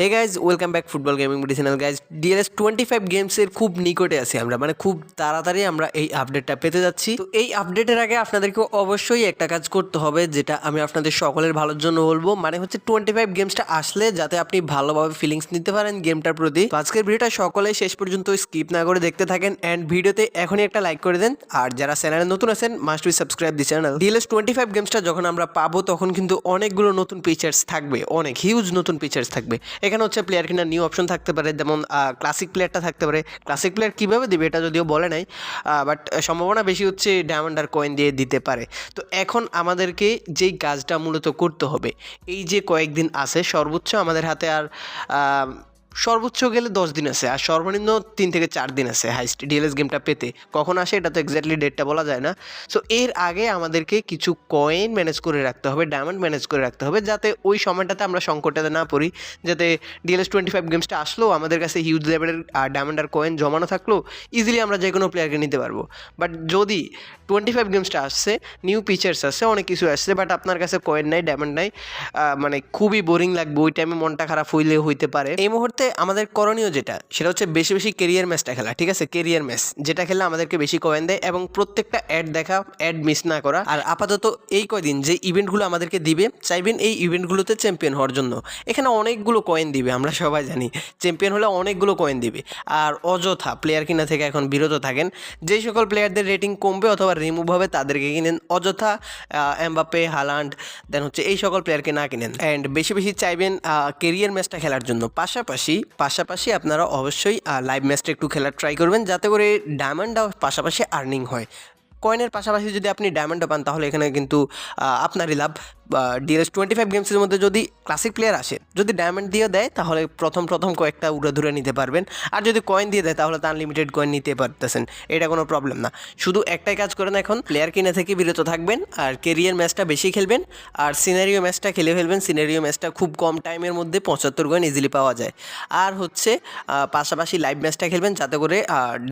Hey guys welcome back football gaming medicinal guys DLS twenty five গেমসের খুব নিকটে আছি আমরা মানে খুব তাড়াতাড়ি আমরা এই আপডেটটা পেতে যাচ্ছি। তো এই আপডেটের আগে আপনাদেরকে অবশ্যই একটা কাজ করতে হবে, যেটা আমি আপনাদের সকলের ভালোর জন্য বলব মানে হচ্ছে টোয়েন্টি ফাইভ গেমসটা আসলে যাতে আপনি ভালোভাবে ফিলিংস নিতে পারেন গেমটার প্রতি। আজকের ভিডিওটা সকলে শেষ পর্যন্ত স্কিপ না করে দেখতে থাকেন অ্যান্ড ভিডিওতে এখনই একটা লাইক করে দেন। আর যারা চ্যানেলে নতুন আছেন must be subscribe the channel DLS twenty five গেমসটা যখন আমরা পাবো, তখন কিন্তু অনেকগুলো নতুন ফিচার্স থাকবে, অনেক হিউজ নতুন ফিচার্স থাকবে। এখানে হচ্ছে প্লেয়ার কেনার নিউ অপশন থাকতে পারে, যেমন ক্লাসিক প্লেয়ারটা থাকতে পারে। ক্লাসিক প্লেয়ার কীভাবে দেবে এটা যদিও বলে নাই বাট সম্ভাবনা বেশি হচ্ছে ডায়মন্ড আর কয়েন দিয়ে দিতে পারে। তো এখন আমাদেরকে যেই কাজটা মূলত করতে হবে, এই যে কয়েকদিন আছে, সর্বোচ্চ আমাদের হাতে আর সর্বোচ্চ গেলে দশ দিন আছে, আর সর্বনিম্ন তিন থেকে চার দিন আছে হাইস্ট ডিএলএস গেমটা পেতে। কখন আসে এটা তো এক্স্যাক্টলি ডেটটা বলা যায় না। সো এর আগে আমাদেরকে কিছু কয়েন ম্যানেজ করে রাখতে হবে ডায়মন্ড ম্যানেজ করে রাখতে হবে, যাতে ওই সময়টাতে আমরা সংকটটাতে না পড়ি, যাতে ডিএলএস টোয়েন্টি ফাইভ গেমসটা আসলেও আমাদের কাছে হিউজ লেভেলের ডায়মন্ড আর কয়েন জমানো থাকল ইজিলি আমরা যে কোনো প্লেয়ারকে নিতে পারব। বাট যদি টোয়েন্টি ফাইভ গেমসটা আসছে নিউ ফিচার্স আসছে, অনেক কিছু আসছে বাট আপনার কাছে কয়েন নাই ডায়মন্ড নাই মানে খুবই বোরিং লাগবে, ওই টাইমে মনটা খারাপ হইলে হইতে পারে। এই মুহূর্তে আমাদের করণীয় যেটা, সেটা হচ্ছে বেশি বেশি কেরিয়ার ম্যাচটা খেলা, ঠিক আছে? কেরিয়ার ম্যাচ যেটা খেলে আমাদেরকে বেশি কয়েন দেয় এবং প্রত্যেকটা অ্যাড দেখা অ্যাড মিস না করা। আর আপাতত এই কয়দিন যে ইভেন্টগুলো আমাদেরকে দিবে, চাইবেন এই ইভেন্টগুলোতে চ্যাম্পিয়ন হওয়ার জন্য। এখানে অনেকগুলো কয়েন দিবে, আমরা সবাই জানি। চ্যাম্পিয়ন হলে অনেকগুলো কয়েন দিবে। আর অযথা প্লেয়ার কিনা থেকে এখন বিরত থাকেন। যেই সকল প্লেয়ারদের রেটিং কমবে অথবা রিমুভ হবে, তাদেরকে কিনেন। অযথা এমবাপে হালান্ড দেন হচ্ছে এই সকল প্লেয়ারকে না কিনেন। অ্যান্ড বেশি বেশি চাইবেন কেরিয়ার ম্যাচটা খেলার জন্য। পাশাপাশি পাশাপাশি আপনারা অবশ্যই লাইভ ম্যাচটা একটু খেলার ট্রাই করবেন যাতে করে ডায়মন্ডটাও পাশাপাশি আর্নিং হয়। কয়েনের পাশাপাশি যদি আপনি ডায়মন্ডও পান তাহলে এখানে কিন্তু আপনারই লাভ। ডিএলএস টোয়েন্টি ফাইভ গেমসের মধ্যে যদি ক্লাসিক প্লেয়ার আসে, যদি ডায়মন্ড দিয়ে দেয়, তাহলে প্রথম প্রথম কয়েকটা উড়ে ধরে নিতে পারবেন। আর যদি কয়েন দিয়ে দেয়, তাহলে তো আনলিমিটেড কয়েন নিতে পারতেছেন। এটা কোনো প্রবলেম না। শুধু একটাই কাজ করেন এখন প্লেয়ার কিনে থেকে বিরত থাকবেন, আর কেরিয়ার ম্যাচটা বেশি খেলবেন, আর সিনারিও ম্যাচটা খেলে ফেলবেন। সিনারিও ম্যাচটা খুব কম টাইমের মধ্যে পঁচাত্তর কয়েন ইজিলি পাওয়া যায়। আর হচ্ছে পাশাপাশি লাইভ ম্যাচটা খেলবেন, যাতে করে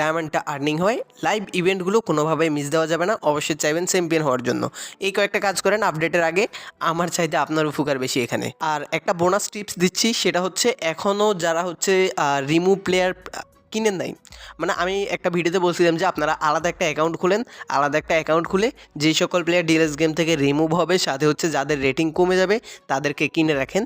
ডায়মন্ডটা আর্নিং হয়। লাইভ ইভেন্টগুলো কোনোভাবেই মিস দেওয়া যাবে না। অবশ্যই চাইবেন চ্যাম্পিয়ন হওয়ার জন্য। এই কয়েকটা কাজ করেন আপডেটের আগে। আমার চাইতে আপনার উপকার বেশি এখানে। আর একটা বোনাস টিপস দিচ্ছি, সেটা হচ্ছে এখনও যারা হচ্ছে রিমুভ প্লেয়ার কিনেন নাই মানে আমি একটা ভিডিওতে বলছিলাম যে আপনারা আলাদা একটা অ্যাকাউন্ট খুলেন, আলাদা একটা অ্যাকাউন্ট খুলে যেই সকল প্লেয়ার ডিএলএস গেম থেকে রিমুভ হবে, সাথে হচ্ছে যাদের রেটিং কমে যাবে, তাদেরকে কিনে রাখেন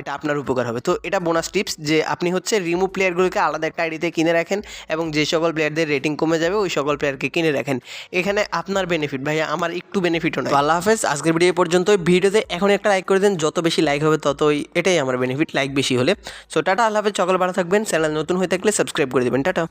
এটা আপনার উপকার হবে। তো এটা বোনাস টিপস যে আপনি হচ্ছে রিমুভ প্লেয়ারগুলোকে আলাদা একটা আইডিতে কিনে রাখেন এবং যে সকল প্লেয়ারদের রেটিং কমে যাবে, ওই সকল প্লেয়ারকে কিনে রাখেন। এখানে আপনার বেনিফিট ভাইয়া আমার একটু বেনিফিটও নয় আল্লাহ হাফেজ, আজকের ভিডিও পর্যন্ত ভিডিওতে এখন একটা লাইক করে দেন, যত বেশি লাইক হবে ততই এটাই আমার বেনিফিট লাইক বেশি হলে। সো টাটা, আল্লাহ হাফেজ, সকল ভালো থাকবেন। চ্যানেল নতুন হয়ে থাকলে সাবস্ক্রাইব করে দেবেন টাটা।